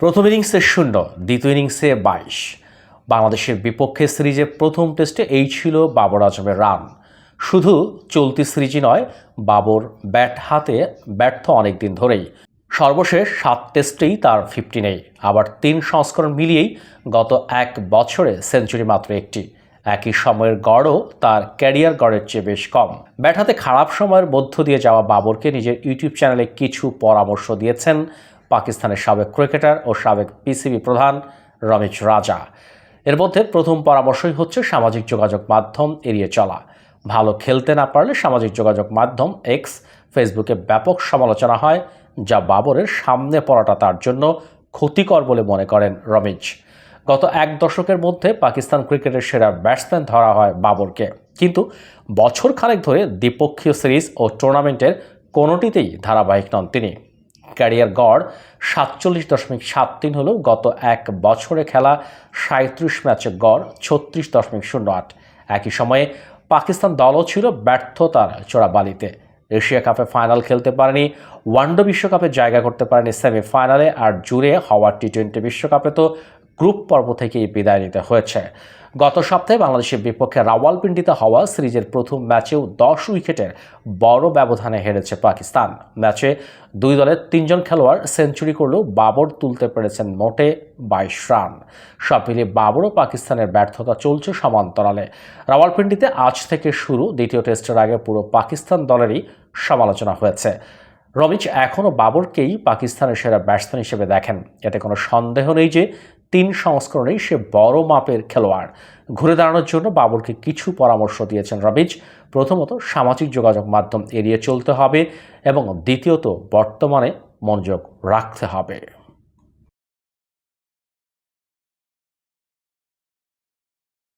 প্রথম ইনিংসে শূন্য, দ্বিতীয় ইনিংসে বাইশ। বাংলাদেশের বিপক্ষে সিরিজে প্রথম টেস্টে এই ছিল বাবর আজমের রান। শুধু চলতি সিরিজই নয়, বাবর ব্যাট হাতে ব্যর্থ অনেক দিন ধরেই। সর্বশেষ সাত টেস্টেই তার ফিফটি নেই। আবার তিন সংস্করণ মিলিয়েই গত এক বছরে সেঞ্চুরি মাত্র একটি। একই সময়ের গড়ও তার ক্যারিয়ার গড়ের চেয়ে বেশ কম। ব্যাট হাতে খারাপ সময়ের মধ্য দিয়ে যাওয়া বাবরকে নিজের ইউটিউব চ্যানেলে কিছু পরামর্শ দিয়েছেন পাকিস্তানের সাবেক ক্রিকেটার ও সাবেক পিসিবি প্রধান রমেশ রাজা। এর মধ্যে প্রথম পরামর্শই হচ্ছে সামাজিক যোগাযোগ মাধ্যম এড়িয়ে চলা। ভালো খেলতে না পারলে সামাজিক যোগাযোগ মাধ্যম এক্স ফেসবুকে ব্যাপক সমালোচনা হয়, যা বাবরের সামনে পড়াটা তার জন্য ক্ষতিকর বলে মনে করেন রমেশ। গত এক দশকের মধ্যে পাকিস্তান ক্রিকেটের সেরা ব্যাটসম্যান ধরা হয় বাবরকে। কিন্তু বছর খানেক ধরে দ্বিপক্ষীয় সিরিজ ও টুর্নামেন্টের কোনোটিতেই ধারাবাহিক নন তিনি। ক্যারিয়ার গড় সাতচল্লিশ দশমিক সাত তিন হলেও গত এক বছরে খেলা সাঁত্রিশ ম্যাচে গড় ছত্রিশ দশমিক শূন্য আট। একই সময়ে পাকিস্তান দলও ছিল ব্যর্থতার চোরাবালিতে। এশিয়া কাপে ফাইনাল খেলতে পারেনি, ওয়ানডে বিশ্বকাপে জায়গা করতে পারেনি সেমিফাইনালে, আর জুড়ে হওয়া টি টোয়েন্টি বিশ্বকাপে তো গ্রুপ পর্ব থেকেই বিদায় নিতে হয়েছে। গত সপ্তাহে বাংলাদেশের বিপক্ষে রাওয়ালপিন্ডিতে হওয়া সিরিজের প্রথম ম্যাচেও দশ উইকেটের বড় ব্যবধানে হেরেছে পাকিস্তান। ম্যাচে দুই দলের তিনজন খেলোয়াড় সেঞ্চুরি করলেও বাবর তুলতে পেরেছেন মোটে বাইশ রান। সব মিলিয়ে বাবর ও পাকিস্তানের ব্যর্থতা চলছে সমান্তরালে। রাওয়ালপিন্ডিতে আজ থেকে শুরু দ্বিতীয় টেস্টের আগে পুরো পাকিস্তান দলেরই সমালোচনা হয়েছে। রমিচ এখনও বাবরকেই পাকিস্তানের সেরা ব্যাটসম্যান হিসেবে দেখেন। এতে কোনো সন্দেহ নেই যে তিন সংস্করণেই সে বড় মাপের খেলোয়াড়। ঘুরে দাঁড়ানোর জন্য বাবরকে কিছু পরামর্শ দিয়েছেন রবিজ প্রথমত, সামাজিক যোগাযোগ মাধ্যম এড়িয়ে চলতে হবে এবং দ্বিতীয়ত, বর্তমানে মনোযোগ রাখতে হবে।